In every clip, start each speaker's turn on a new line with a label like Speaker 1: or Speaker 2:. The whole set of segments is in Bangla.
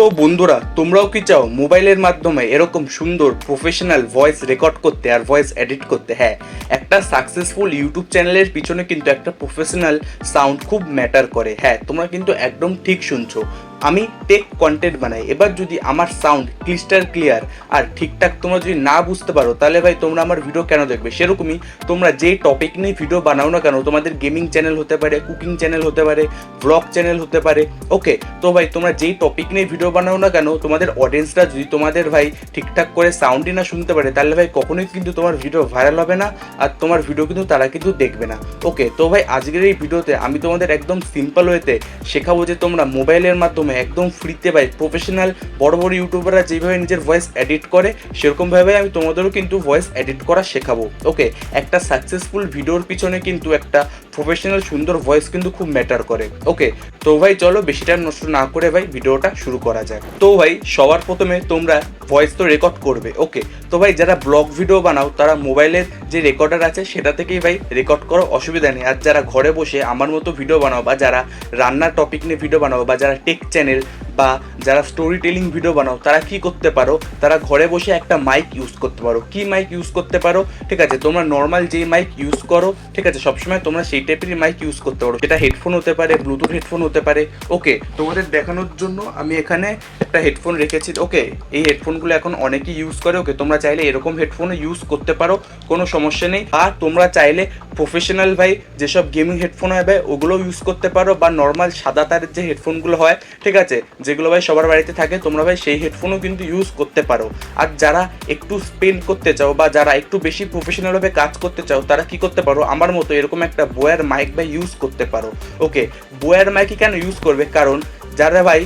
Speaker 1: তো বন্ধুরা, তোমরাও কি চাও মোবাইলের মাধ্যমে এরকম সুন্দর প্রফেশনাল ভয়েস রেকর্ড করতে আর ভয়েস এডিট করতে? হ্যাঁ একটা সাকসেসফুল ইউটিউব চ্যানেলের পিছনে কিন্তু একটা প্রফেশনাল সাউন্ড খুব ম্যাটার করে। হ্যাঁ তোমরা কিন্তু একদম ঠিক শুনছো। আমি টেক কন্টেন্ট বানাই। এবার যদি আমার সাউন্ড ক্লিস্টার ক্লিয়ার আর ঠিকঠাক তোমরা যদি না বুঝতে পারো, তাহলে ভাই তোমরা আমার ভিডিও কেন দেখবে? সেরকমই তোমরা যেই টপিক নিয়ে ভিডিও বানাও না কেন, তোমাদের গেমিং চ্যানেল হতে পারে কুকিং চ্যানেল হতে পারে ব্লগ চ্যানেল হতে পারে ওকে তো ভাই, তোমরা যেই টপিক নিয়ে ভিডিও বানাও না কেন, তোমাদের অডিয়েন্সরা যদি তোমাদের ভাই ঠিকঠাক করে সাউন্ডই না শুনতে পারে, তাহলে ভাই কখনোই কিন্তু তোমার ভিডিও ভাইরাল হবে না আর তোমার ভিডিও কিন্তু তারা কিন্তু দেখবে না ওকে তো ভাই, আজকের এই ভিডিওতে আমি তোমাদের একদম সিম্পল ওয়েতে শেখাবো যে তোমরা মোবাইলের মাধ্যমে একদম ফ্রিতে ভাই। প্রফেশনাল বড় বড় ইউটিউবাররা যেভাবে নিজের ভয়েস এডিট করে, সেরকমভাবে আমি তোমাদেরও কিন্তু ভয়েস এডিট করা শেখাবো। ওকে একটা সাকসেসফুল ভিডিওর পিছনে কিন্তু একটা প্রফেশনাল সুন্দর ভয়েস কিন্তু খুব ম্যাটার করে। ওকে তো ভাই, চলো বেশি টাইম নষ্ট না করে ভাই, ভিডিওটা শুরু করা যাক। তো ভাই, সবার প্রথমে তোমরা ভয়েস তো রেকর্ড করবে। ওকে তো ভাই, যারা ব্লগ ভিডিও বানাও, তারা মোবাইলের যে রেকর্ডার আছে, সেটা থেকেই ভাই রেকর্ড করো, অসুবিধা নেই। আর যারা ঘরে বসে আমার মতো ভিডিও বানাও, বা যারা রান্নার টপিক নিয়ে ভিডিও বানাও, বা যারা টেক চ্যানেল Channel বা যারা স্টোরি টেলিং ভিডিও বানাও, তারা কি করতে পারো? তারা ঘরে বসে একটা মাইক ইউজ করতে পারো। কি মাইক ইউজ করতে পারো? ঠিক আছে, তোমরা নর্মাল যেই মাইক ইউজ করো, ঠিক আছে, সবসময় তোমরা সেই টাইপেরই মাইক ইউজ করতে পারো। সেটা হেডফোন হতে পারে ব্লুটুথ হেডফোন হতে পারে। ওকে তোমাদের দেখানোর জন্য আমি এখানে একটা হেডফোন রেখেছি। ওকে এই হেডফোনগুলো এখন অনেকেই ইউজ করে। ওকে তোমরা চাইলে এরকম হেডফোনও ইউজ করতে পারো, কোনো সমস্যা নেই। আর তোমরা চাইলে প্রফেশনাল ভাই, যেসব গেমিং হেডফোন হয় ভাই ওগুলো ইউজ করতে পারো। বা নর্মাল সাদা তারের যে হেডফোনগুলো হয়, ঠিক আছে যেগুলো ভাই সবার বাড়িতে থাকে, তোমরা ভাই সেই হেডফোনও কিন্তু ইউজ করতে পারো। আর যারা একটু স্পেন্ড করতে চাও বা যারা একটু বেশি প্রফেশনালভাবে কাজ করতে চাও, তারা কি করতে পারো? আমার মতো এরকম একটা বয়ার মাইক ভাই ইউজ করতে পারো। ওকে বয়ার মাইকই কেন ইউজ করবে? কারণ যারা ভাই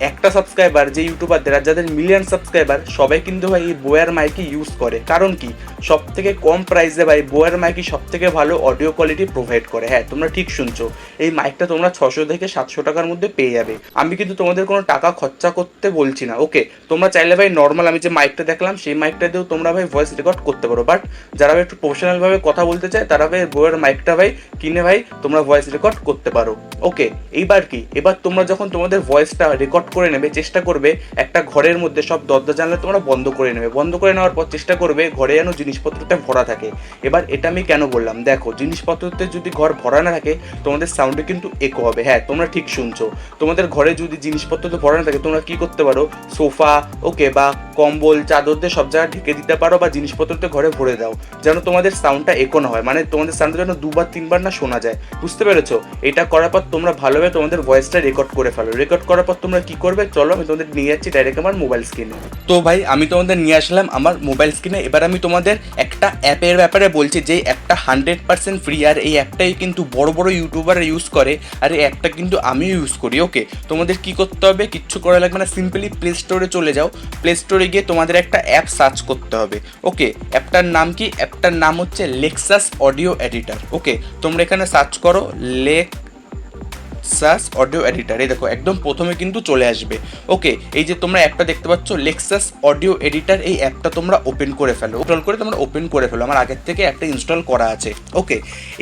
Speaker 1: একটা সাবস্ক্রাইবার যে ইউটিউবারদের যাদের মিলিয়ন সাবস্ক্রাইবার সবাই কিন্তু ভাই এই বোয়ার মাইকই ইউজ করে। কারণ কি? সব থেকে কম প্রাইসে ভাই বোয়ার মাইকই সব থেকে ভালো অডিও কোয়ালিটি প্রোভাইড করে। হ্যাঁ তোমরা ঠিক শুনছো। এই মাইকটা তোমরা ছশো থেকে সাতশো টাকার মধ্যে পেয়ে যাবে। আমি কিন্তু তোমাদের কোনো টাকা খরচা করতে বলছি না। ওকে তোমরা চাইলে ভাই নর্মাল আমি যে মাইকটা দেখলাম, সেই মাইকটা দিয়েও তোমরা ভাই ভয়েস রেকর্ড করতে পারো। বাট যারা ভাই একটু প্রফেশনালভাবে কথা বলতে চায়, তারা ভাই বোয়ার মাইকটা ভাই কিনে ভাই তোমরা ভয়েস রেকর্ড করতে পারো। ওকে এইবার কি? এবার তোমরা যখন তোমাদের ভয়েসটা রেকর্ড করে নেবে, চেষ্টা করবে একটা ঘরের মধ্যে সব দরজা জানলে তোমরা বন্ধ করে নেবে। বন্ধ করে নেওয়ার পর চেষ্টা করবে ঘরে যেন জিনিসপত্রটা ভরা থাকে। এবার এটা আমি কেন বললাম? দেখো, জিনিসপত্রতে যদি ঘর ভরা না থাকে, তোমাদের সাউন্ডে কিন্তু একো হবে। হ্যাঁ তোমরা ঠিক শুনছো। তোমাদের ঘরে যদি জিনিসপত্রতে ভরা না থাকে, তোমরা কি করতে পারো? সোফা, ওকে, বা কম্বল, চাদর দিয়ে সব জায়গায় ঢেকে দিতে পারো বা জিনিসপত্রতে ঘরে ভরে দাও। যেন তোমাদের সাউন্ডটা একো না হয়। মানে তোমাদের সাউন্ডটা যেন দুবার, তিনবার না শোনা যায়। বুঝতে পেরেছ? এটা করার পর তোমরা ভালোভাবে তোমাদের ভয়েসটা রেকর্ড করে ফেলো। রেকর্ড করার পর তোমরা কি করবে, চলো আমি তোমাদের নিয়ে যাচ্ছি ডাইরেক্ট আমার মোবাইল স্ক্রিনে তো ভাই, আমি তোমাদের নিয়ে আসলাম আমার মোবাইল স্ক্রিনে এবার আমি তোমাদের একটা অ্যাপের ব্যাপারে বলছি, যে অ্যাপটা হান্ড্রেড পার্সেন্ট ফ্রি আর এই অ্যাপটাই কিন্তু বড় বড় ইউটিউবার ইউজ করে, আর এই অ্যাপটা কিন্তু আমিও ইউজ করি ওকে তোমাদের কি করতে হবে? কিচ্ছু করা লাগবে না সিম্পলি প্লে স্টোরে চলে যাও। প্লে স্টোরে গিয়ে তোমাদের একটা অ্যাপ সার্চ করতে হবে ওকে অ্যাপটার নাম কি? অ্যাপটার নাম হচ্ছে লেক্সাস অডিও এডিটার ওকে তোমরা এখানে সার্চ করো লেক লেক্সাস অডিও এডিটার এই দেখো, একদম প্রথমে কিন্তু চলে আসবে। ওকে এই যে তোমরা অ্যাপটা দেখতে পাচ্ছ লেক্সাস অডিও এডিটার এই অ্যাপটা তোমরা ওপেন করে ফেলো। ইনস্টল করে তোমরা ওপেন করে ফেলো, আমার আগের থেকে একটা ইনস্টল করা আছে। ওকে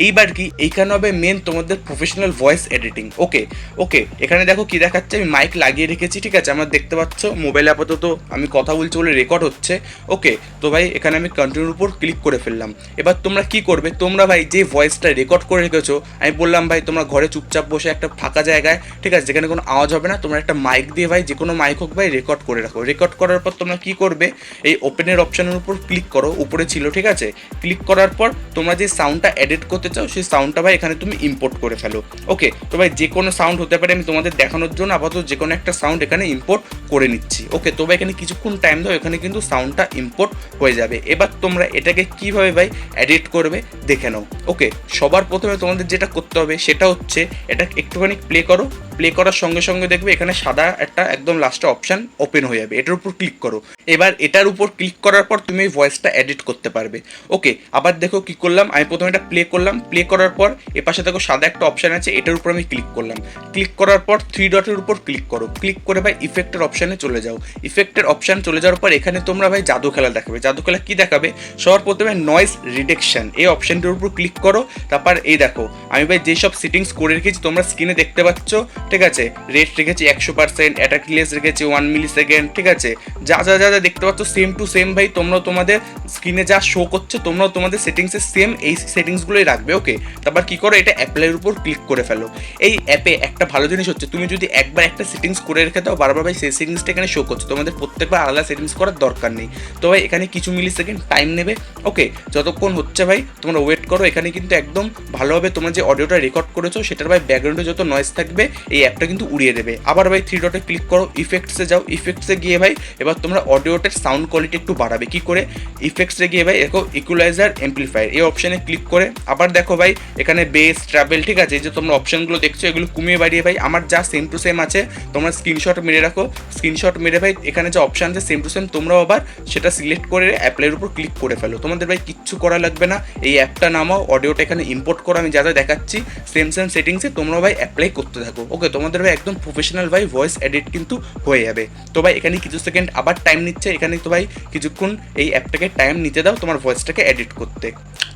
Speaker 1: এইবার কি? এইখানে হবে মেন তোমাদের professional voice editing okay okay এখানে দেখো কি দেখাচ্ছে, আমি মাইক লাগিয়ে রেখেছি, ঠিক আছে? আমার দেখতে পাচ্ছ মোবাইল আপাতত আমি কথা বলছি বলে রেকর্ড হচ্ছে। ওকে তো ভাই, এখানে আমি কন্টিনিউর উপর ক্লিক করে ফেললাম। এবার তোমরা কি করবে? তোমরা ভাই, যে ভয়েসটা রেকর্ড করে রেখেছো, আমি বললাম ভাই, তোমরা ঘরে চুপচাপ বসে একটা ফাঁকা জায়গায়, ঠিক আছে, যেখানে কোনো আওয়াজ হবে না, তোমরা একটা মাইক দিয়ে ভাই যে কোনো মাইক হোক ভাই রেকর্ড করে রাখো। রেকর্ড করার পর তোমরা কি করবে? এই ওপেনের অপশানের উপর ক্লিক করো, উপরে ছিল, ঠিক আছে? ক্লিক করার পর তোমরা যে সাউন্ডটা এডিট করতে চাও, সেই সাউন্ডটা ভাই এখানে তুমি ইম্পোর্ট করে ফেলো। ওকে তো ভাই যে কোনো সাউন্ড হতে পারে, আমি তোমাদের দেখানোর জন্য আপাতত যে কোনো একটা সাউন্ড এখানে ইম্পোর্ট করে নিচ্ছি। ওকে তো ভাই, এখানে কিছুক্ষণ টাইম দাও, এখানে কিন্তু সাউন্ডটা ইম্পোর্ট হয়ে যাবে। এবার তোমরা এটাকে কীভাবে ভাই এডিট করবে, দেখে নাও। ওকে সবার প্রথমে তোমাদের যেটা করতে হবে, সেটা হচ্ছে এটা একটুখানি প্লে করো। প্লে করার সঙ্গে সঙ্গে দেখবে এখানে সাদা একটা একদম লাস্টে অপশান ওপেন হয়ে যাবে। এটার উপর ক্লিক করো। এবার এটার উপর ক্লিক করার পর তুমি ভয়েসটা এডিট করতে পারবে। ওকে আবার দেখো কি করলাম? আমি প্রথমে এটা প্লে করলাম। প্লে করার পর এ পাশে দেখো সাদা একটা অপশান আছে, এটার উপর আমি ক্লিক করলাম। ক্লিক করার পর থ্রি ডটের উপর ক্লিক করো। ক্লিক করে ভাই ইফেক্টের অপশানে চলে যাও। ইফেক্টের অপশান চলে যাওয়ার পর এখানে তোমরা ভাই জাদু খেলা দেখাবে। জাদু খেলা কি দেখাবে? সবার প্রথমে নয়েজ রিডাকশন এই অপশানটার উপর ক্লিক করো। তারপর এই দেখো, আমি ভাই যেসব সেটিংস করে রেখেছি, তোমরা স্ক্রিনে দেখতে পাচ্ছ। ঠিক আছে? রেট রেখেছি একশো পার্সেন্ট অ্যাটাকলেস রেখেছি ওয়ান মিলি সেকেন্ড ঠিক আছে? যা যা যা যা দেখতে পাচ্ছ সেম টু সেম ভাই তোমরা তোমাদের স্ক্রিনে যা শো করছে, তোমরাও তোমাদের সেটিংসে সেম এই সেটিংসগুলোই রাখবে ওকে তারপর কি করো, এটা অ্যাপ্লাইয়ের উপর ক্লিক করে ফেলো। এই অ্যাপে একটা ভালো জিনিস হচ্ছে, তুমি যদি একবার একটা সেটিংস করে রেখে দাও, বারবার ভাই সেই সেটিংসটা এখানে শো করছে, তোমাদের প্রত্যেকবার আলাদা সেটিংস করার দরকার নেই। তো ভাই, এখানে কিছু মিলি সেকেন্ড টাইম নেবে ওকে যতক্ষণ হচ্ছে ভাই, তোমরা ওয়েট করো, এখানে কিন্তু একদম ভালোভাবে তোমরা যে অডিওটা রেকর্ড করেছ, সেটার ভাই ব্যাকগ্রাউন্ডে যত নয়েজ থাকবে এই অ্যাপটা কিন্তু উড়িয়ে দেবে। আবার ভাই থ্রি ডটে ক্লিক করো ইফেক্টসে যাও ইফেক্টসে গিয়ে ভাই এবার তোমরা অডিওটার সাউন্ড কোয়ালিটি একটু বাড়াবে। কি করে? ইফেক্টসে গিয়ে ভাই দেখো ইকুলাইজার এমপ্লিফায়ার এই অপশানে ক্লিক করে। আবার দেখো ভাই এখানে বেস ট্রাভেল ঠিক আছে? যে তোমরা অপশানগুলো দেখছ, এগুলো কমিয়ে বাড়িয়ে ভাই আমার যা সেম টু সেম আছে, তোমরা স্ক্রিনশট মেরে রাখো। স্ক্রিনশট মেরে ভাই এখানে যে অপশান আছে সেম টু সেম তোমরাও আবার সেটা সিলেক্ট করে অ্যাপ্লাইয়ের উপর ক্লিক করে ফেলো। তোমাদের ভাই কিচ্ছু করা লাগবে না। এই অ্যাপটা নামাও অডিওটা এখানে ইম্পোর্ট করো, আমি যা যা দেখাচ্ছি সেম সেম সেটিংসে তোমরা ভাই অ্যাপ্লাই করতে থাকো। ওকে তোমাদের ভাই একদম প্রফেশনাল ভাই ভয়েস এডিট কিন্তু হয়ে যাবে। তো ভাই, এখানে কিছু সেকেন্ড আবার টাইম নিচ্ছে, এখানে তো ভাই কিছুক্ষণ এই অ্যাপটাকে টাইম নিতে দাও তোমার ভয়েসটাকে এডিট করতে।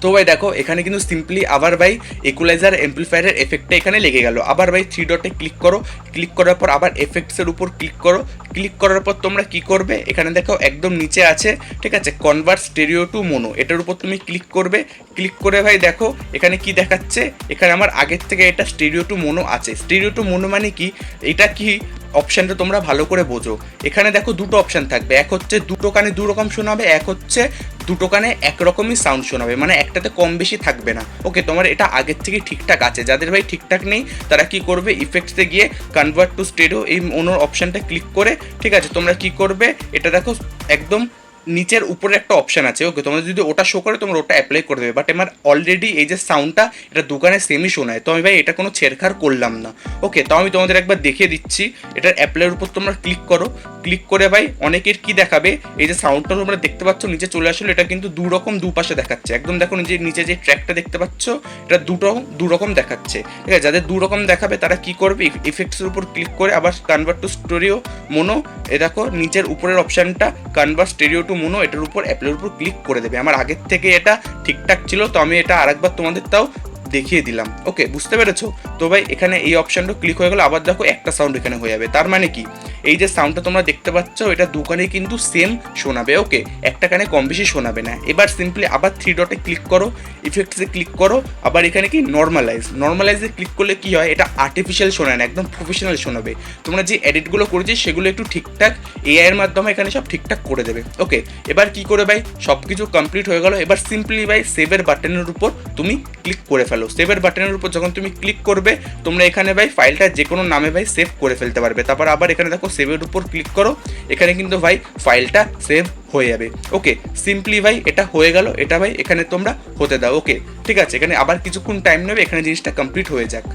Speaker 1: তো ভাই, দেখো, এখানে কিন্তু সিম্পলি আবার ভাই ইকুলাইজার এমপ্লিফায়ারের এফেক্টটা এখানে লেগে গেল। আবার ভাই থ্রি ডটে ক্লিক করো ক্লিক করার পর আবার এফেক্টসের উপর ক্লিক করো। ক্লিক করার পর তোমরা কি করবে? এখানে দেখো একদম নিচে আছে, ঠিক আছে কনভার্ট স্টেরিও টু মোনো এটার উপর তুমি ক্লিক করবে। ক্লিক করে ভাই দেখো, এখানে কি দেখাচ্ছে? এখানে আমার আগের থেকে এটা স্টেরিও টু মোনো আছে। স্টেরিও টু মোনো মানে কি? এটা কি অপশানটা তোমরা ভালো করে বোঝো। এখানে দেখো দুটো অপশান থাকবে। এক হচ্ছে দুটো কানে দু রকম শোনাবে, এক হচ্ছে দুটো কানে একরকমই সাউন্ড শোনাবে। মানে একটাতে কম বেশি থাকবে না। ওকে তোমার এটা আগের থেকে ঠিকঠাক আছে। যাদের ভাই ঠিকঠাক নেই, তারা কি করবে? ইফেক্টসে গিয়ে কনভার্ট টু স্টেডিও এই অন্য অপশানটা ক্লিক করে, ঠিক আছে, তোমরা কি করবে? এটা দেখো একদম নিচের উপরে একটা অপশান আছে ওকে তোমরা যদি ওটা শো করে, তোমরা ওটা অ্যাপ্লাই করে দেবে। বাট আমার অলরেডি এই যে সাউন্ডটা এটা দোকানে সেমই শোনায় তো আমি ভাই, এটা কোনো ছেড়খাড় করলাম না ওকে তাও আমি তোমাদের একবার দেখিয়ে দিচ্ছি। এটার অ্যাপ্লাইয়ের উপর তোমরা ক্লিক করো। ক্লিক করে ভাই, অনেকের কি দেখাবে? এই যে সাউন্ডটা তোমরা দেখতে পাচ্ছ, নিচে চলে আসলে, এটা কিন্তু দু রকম দু পাশে দেখাচ্ছে। একদম দেখো, নিচে নিচে যে ট্র্যাকটা দেখতে পাচ্ছ, এটা দুটো দু রকম দেখাচ্ছে। ঠিক আছে? যাদের দু রকম দেখাবে, তারা কি করবে? ইফেক্টসের উপর ক্লিক করে আবার কনভার্ট টু স্টোরিও মোনো এ দেখো, নিচের উপরের অপশানটা কনভার্ট স্টেরিও টু মোনো এটার উপর অ্যাপ্লের উপর ক্লিক করে দেবে। আমার আগের থেকে এটা ঠিকঠাক ছিল, তো আমি এটা আরেকবার তোমাদের তাও দেখিয়ে দিলাম। ওকে, বুঝতে পেরেছ? তো ভাই, এখানে এই অপশানটা ক্লিক হয়ে গেলো আবার দেখো একটা সাউন্ড এখানে হয়ে যাবে। তার মানে কি? এই যে সাউন্ডটা তোমরা দেখতে পাচ্ছ, এটা দু দোকানে কিন্তু সেম শোনাবে, ওকে? একটা কানে কম বেশি শোনাবে না। এবার সিম্পলি আবার থ্রি ডটে ক্লিক করো ইফেক্টসে ক্লিক করো, আবার এখানে কি? নর্মালাইজ নর্মালাইজে ক্লিক করলে কি হয়? এটা আর্টিফিশিয়াল শোনায় না, একদম প্রফেশনাল শোনাবে। তোমরা যে এডিটগুলো করেছি, সেগুলো একটু ঠিকঠাক এআইয়ের মাধ্যমে এখানে সব ঠিকঠাক করে দেবে। ওকে, এবার কি করে ভাই? সব কিছু কমপ্লিট হয়ে গেল। এবার সিম্পলি ভাই সেভের বাটনের উপর তুমি ক্লিক করে ফেলো। সেভের বাটনের উপর যখন তুমি ক্লিক করবে, তোমরা এখানে ভাই ফাইলটা যে কোনো নামে ভাই সেভ করে ফেলতে পারবে। তারপর আবার এখানে দেখো সেভের উপর ক্লিক করো, এখানে কিন্তু ভাই ফাইলটা সেভ হয়ে যাবে। ওকে সিম্পলি ভাই এটা হয়ে গেল, এটা ভাই এখানে তোমরা হতে দাও। ওকে ঠিক আছে, এখানে আবার কিছুক্ষণ টাইম নেবে, এখানে জিনিসটা কমপ্লিট হয়ে যাক।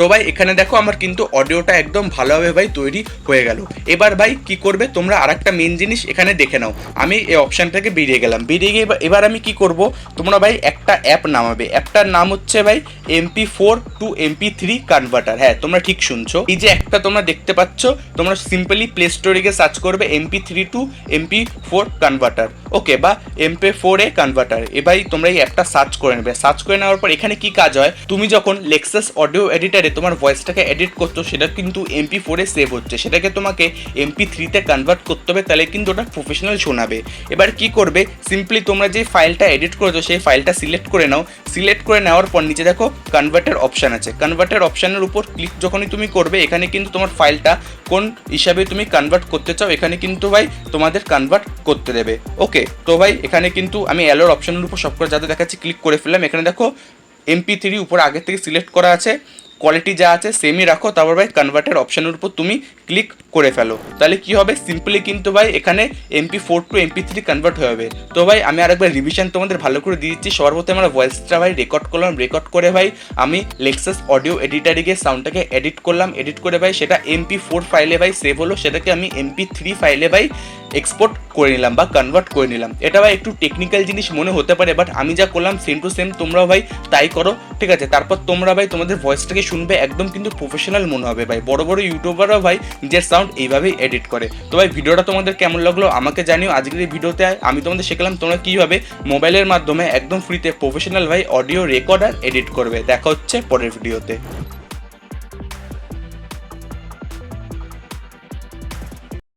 Speaker 1: তো ভাই, এখানে দেখো আমার কিন্তু অডিওটা একদম ভালোভাবে ভাই তৈরি হয়ে গেল। এবার ভাই, কি করবে তোমরা আর একটা মেন জিনিস এখানে দেখে নাও। আমি এই অপশানটাকে বেরিয়ে গেলাম। বেরিয়ে গিয়ে এবার- আমি কি করব? তোমরা ভাই একটা অ্যাপ নামাবে। অ্যাপটার নাম হচ্ছে ভাই MP four to MP three converter হ্যাঁ তোমরা ঠিক শুনছো। এই যে একটা তোমরা দেখতে পাচ্ছ, তোমরা সিম্পলি প্লে স্টোরে গিয়ে সার্চ করবে MP three to MP four converter okay বা এমপি ফোর এ কনভার্টার এবার তোমরা এই অ্যাপটা সার্চ করে নেবে। সার্চ করে নেওয়ার পর এখানে কি কাজ হয়? তুমি যখন লেক্সাস অডিও এডিটারে তোমার ভয়েসটাকে এডিট করছ সেটা কিন্তু এমপি ফোরে সেভ হচ্ছে। সেটাকে তোমাকে এমপি থ্রিতে কনভার্ট করতে হবে, তাহলে কিন্তু ওটা প্রফেশনাল শোনাবে। এবার কি করবে? সিম্পলি তোমরা যে ফাইলটা এডিট করেছ, সেই ফাইলটা সিলেক্ট করে নাও। সিলেক্ট করে নেওয়ার পর নিচে দেখো কনভার্টার অপশান আছে। কনভার্টার অপশানের উপর ক্লিক যখনই তুমি করবে, এখানে কিন্তু তোমার ফাইলটা কোন হিসাবে তুমি কনভার্ট করতে চাও, এখানে কিন্তু ভাই তোমাদের কনভার্ট করতে দেবে। ওকে তো ভাই, এখানে কিন্তু আমি অ্যালোর অপশানের উপর সব করে যাতে দেখাচ্ছি ক্লিক করে ফেললাম। এখানে দেখো এমপি থ্রি উপর আগের থেকে সিলেক্ট করা আছে। কোয়ালিটি যা আছে সেমই রাখো। তারপর ভাই কনভার্টের অপশানের উপর তুমি ক্লিক করে ফেলো। তাহলে কি হবে? সিম্পলি কিন্তু ভাই, এখানে MP four to MP three convert হয়ে যাবে। তো ভাই, আমি আরেকবার রিভিশন তোমাদের ভালো করে দিয়ে দিচ্ছি সর্বপ্রথম আমরা ভয়েসটা ভাই রেকর্ড করলাম। রেকর্ড করে ভাই, আমি লেক্সাস অডিও এডিটারে গিয়ে সাউন্ডটাকে এডিট করলাম। এডিট করে ভাই, সেটা এমপি ফোর ফাইলে ভাই সেভ হলো। সেটাকে আমি এমপি থ্রি ফাইলে ভাই এক্সপোর্ট করে নিলাম বা কনভার্ট করে নিলাম। এটা ভাই একটু টেকনিক্যাল জিনিস মনে হতে পারে বাট আমি যা করলাম সেম টু সেম তোমরাও ভাই তাই করো, ঠিক আছে? তারপর তোমরা ভাই তোমাদের ভয়েসটাকে শুনবে, একদম কিন্তু প্রফেশনাল মনে হবে ভাই। বড় বড় ইউটিউবাররাও ভাই নিজের সাউন্ড এইভাবেই এডিট করে। তো ভাই ভিডিওটা তোমাদের কেমন লাগল আমাকে জানিও, আজকের এই ভিডিওতে আমি তোমাদের শেখালাম তোমরা কীভাবে মোবাইলের মাধ্যমে একদম ফ্রিতে প্রফেশনাল ভাই অডিও রেকর্ড আর এডিট করবে। দেখা হচ্ছে পরের ভিডিওতে।